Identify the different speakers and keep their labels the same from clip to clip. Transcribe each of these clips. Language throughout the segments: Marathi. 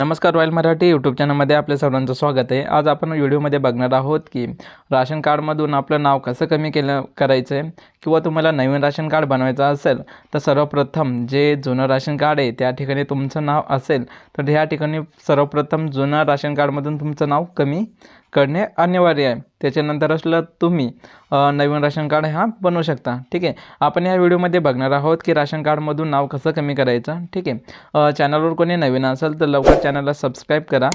Speaker 1: नमस्कार रॉयल मराठी यूट्यूब चॅनलमध्ये आपल्या सर्वांचं स्वागत आहे. आज आपण व्हिडिओमध्ये बघणार आहोत की राशन कार्डमधून आपलं नाव कसं कमी केलं करायचं आहे किंवा तुम्हाला नवीन राशन कार्ड बनवायचं असेल तर सर्वप्रथम जे जुनं राशन कार्ड आहे त्या ठिकाणी तुमचं नाव असेल तर ह्या ठिकाणी सर्वप्रथम जुनं राशन कार्डमधून तुमचं नाव कमी करणे अनिवार्य आहे. त्याच्यानंतर असलं तुम्ही नवीन राशन कार्ड हा बनवू शकता. ठीक आहे? आपण या व्हिडिओमध्ये बघणार आहोत की राशन कार्डमधून नाव कसं कमी करायचं. ठीक आहे? चॅनलवर कोणी नवीन असेल तर लवकर चॅनलला सबस्क्राईब करा.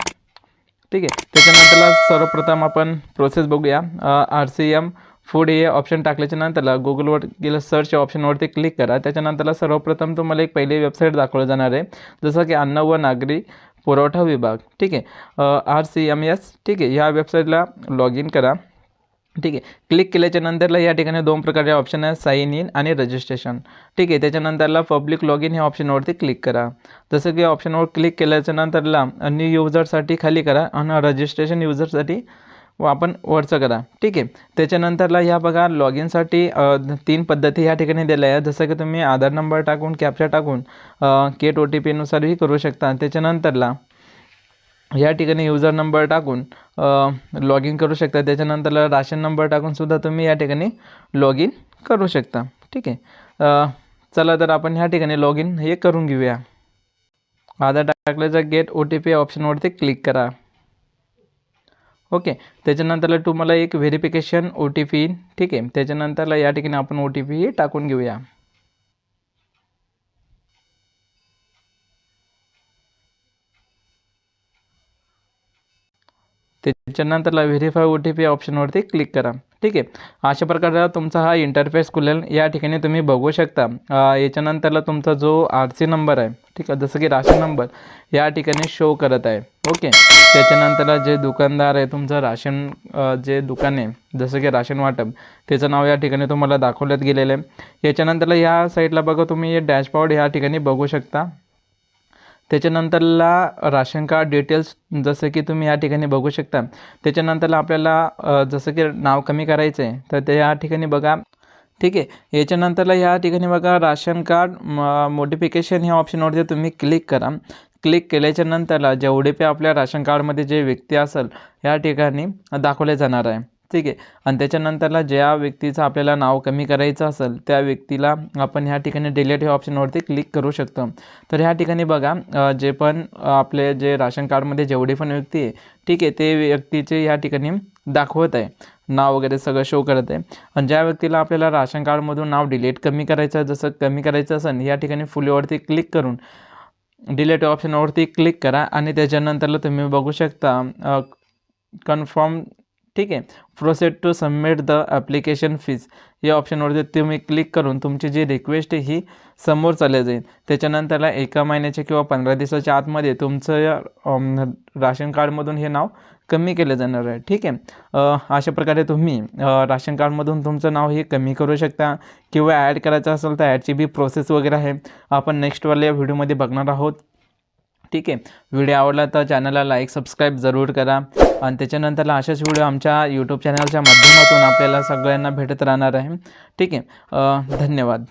Speaker 1: ठीक आहे? त्याच्यानंतरला सर्वप्रथम आपण प्रोसेस बघूया. आर सी एम फूड हे ऑप्शन टाकल्याच्या नंतरला गुगलवर गेलं सर्च ऑप्शनवरती क्लिक करा. त्याच्यानंतरला सर्वप्रथम तुम्हाला एक पहिली वेबसाईट दाखवलं जाणार आहे. जसं की अन्न व नागरी पुरवठा विभाग ठीक आहे? आर सी एम एस ठीक आहे? ह्या वेबसाईटला लॉग इन करा ठीक आहे? क्लिक केल्याच्या नंतरला या ठिकाणी दोन प्रकारचे ऑप्शन आहेत साईन इन आणि रजिस्ट्रेशन ठीक आहे? त्याच्यानंतरला पब्लिक लॉग इन ह्या ऑप्शनवरती क्लिक करा. जसं की ऑप्शनवर क्लिक केल्याच्या नंतरला न्यू युजरसाठी खाली करा आणि रजिस्ट्रेशन युजरसाठी व आपण वरचं करा. ठीक आहे. त्याच्यानंतरला ह्या बघा लॉग इनसाठी तीन पद्धती ह्या ठिकाणी दिल्या आहेत. जसं की तुम्ही आधार नंबर टाकून कॅप्चा टाकून केट ओ टी पीनुसारही करू शकता. त्याच्यानंतरला या ठिकाणी युजर नंबर टाकून लॉग इन करू शकता. त्याच्यानंतरला राशन नंबर टाकूनसुद्धा तुम्ही या ठिकाणी लॉग इन करू शकता. ठीक आहे. चला तर आपण ह्या ठिकाणी लॉग इन हे करून घेऊया. आधार टाकल्याचं गेट ओ टी पी ऑप्शनवरती क्लिक करा. ओके. त्याच्यानंतरला तुम्हाला एक व्हेरिफिकेशन ओ टी पी ठीक आहे. त्याच्यानंतरला या ठिकाणी आपण ओ टी पी टाकून घेऊया. त्याच्यानंतरला व्हेरीफाय ओ टी पी ऑप्शनवरती क्लिक करा. ठीक आहे. अशा प्रकारे तुमचा हा इंटरफेस खुलेल. या ठिकाणी तुम्ही बघू शकता. याच्यानंतरला तुमचा जो आर सी नंबर आहे ठीक आहे जसं की राशन नंबर या ठिकाणी शो करत आहे. ओके त्याच्यानंतरला जे दुकानदार आहे तुमचं राशन जे दुकान आहे जसं की राशन वाटप त्याचं नाव या ठिकाणी तुम्हाला दाखवण्यात गेलेलं आहे. याच्यानंतरला या साईडला बघा तुम्ही हे डॅशबोर्ड ह्या ठिकाणी बघू शकता. त्याच्यानंतरला राशन कार्ड डिटेल्स जसं की तुम्ही या ठिकाणी बघू शकता. त्याच्यानंतरला आपल्याला जसं की नाव कमी करायचं आहे तर ते या ठिकाणी बघा. ठीक आहे? याच्यानंतरला या ठिकाणी बघा राशन कार्ड मोडिफिकेशन ह्या ऑप्शनवरती तुम्ही क्लिक करा. क्लिक केल्याच्या नंतरला जेवढे पे आपल्या राशन कार्डमध्ये जे व्यक्ती असेल या ठिकाणी दाखवले जाणार आहे. ठीक आहे. आणि त्याच्यानंतरला ज्या व्यक्तीचं आपल्याला नाव कमी करायचं असेल त्या व्यक्तीला आपण ह्या ठिकाणी डिलेट ह्या ऑप्शनवरती क्लिक करू शकतो. तर ह्या ठिकाणी बघा जे पण आपले जे राशन कार्डमध्ये जेवढे पण व्यक्ती आहे ठीक आहे ते व्यक्तीचे ह्या ठिकाणी दाखवत आहे. नाव वगैरे सगळं शो करत आहे. आणि ज्या व्यक्तीला आपल्याला राशन कार्डमधून नाव डिलीट कमी करायचं जसं कमी करायचं असेल या ठिकाणी फुलीवरती क्लिक करून डिलीट ऑप्शनवरती क्लिक करा. आणि त्याच्यानंतरला तुम्ही बघू शकता कन्फर्म ठीक आहे. Proceed to submit the application fees या ऑप्शनवरती तुम्ही क्लिक करून तुमची जी रिक्वेस्ट आहे ही समोर चालली जाईल. त्याच्यानंतरला एका महिन्याच्या किंवा पंधरा दिवसाच्या आतमध्ये तुमचं या, राशन कार्डमधून हे नाव कमी केलं जाणार आहे. ठीक आहे. अशा प्रकारे तुम्ही राशन कार्डमधून तुमचं नाव हे कमी करू शकता किंवा ॲड करायचं असेल तर ॲडची बी प्रोसेस वगैरे आहे. आपण नेक्स्टवाल्या व्हिडिओमध्ये बघणार आहोत. ठीक आहे. व्हिडिओ आवडला तर चॅनलला लाईक सबस्क्राईब जरूर करा. आणि त्याच्यानंतरला अशाच व्हिडिओ आमच्या यूट्यूब चॅनलच्या माध्यमातून आपल्याला सगळ्यांना भेटत राहणार आहे. ठीक आहे. धन्यवाद.